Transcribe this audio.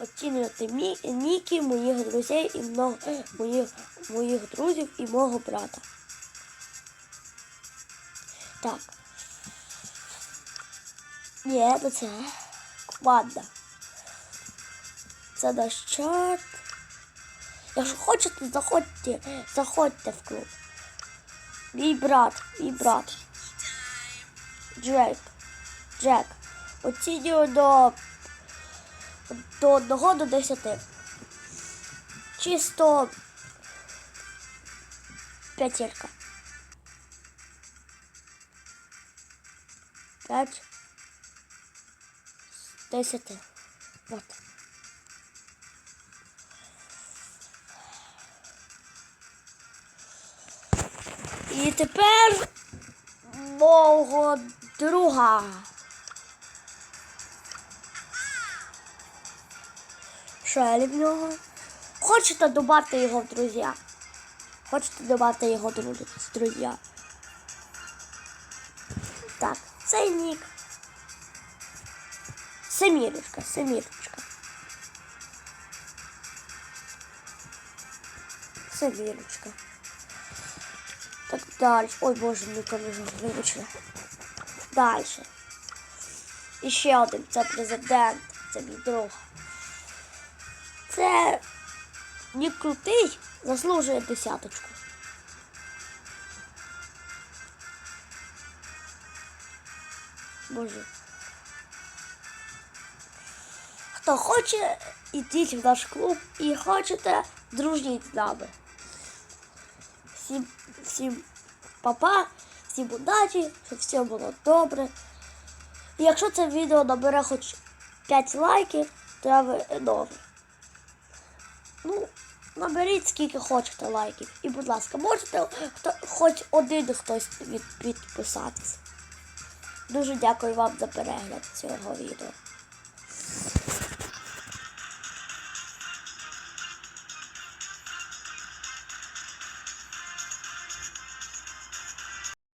оцінювати мі, ніки моїх друзей і много, моїх, моїх друзів і мого брата. Так. Ні, ну це команда. Це наш чат. Якщо хочете, заходьте, заходьте в клуб. Мій брат, мій брат. Джек. Джек. Оцінюю до, до 1 до 10. Чисто п'ятірка. П'ять. з Десяти. Вот. І тепер мого друга. Шелі в нього. Хочете добавити його в друзі? Хочете добавити його друзі? Так, цей нік. Семірочка, семірочка. Семірочка. Так далі. Ой, боже, мій камежок, вибачте. Далі. І ще один. Це президент. Це мій друг. Це не крутий, заслужує десяточку. Боже. Хто хоче, ідіть в наш клуб і хочете, дружніть з нами. Всім, всім папа, всім удачі, щоб все було добре. І якщо це відео набере хоч 5 лайків, то я нове. Ну, наберіть скільки хочете лайків. І, будь ласка, можете хто, хоч один хтось від, підписатися. Дуже дякую вам за перегляд цього відео.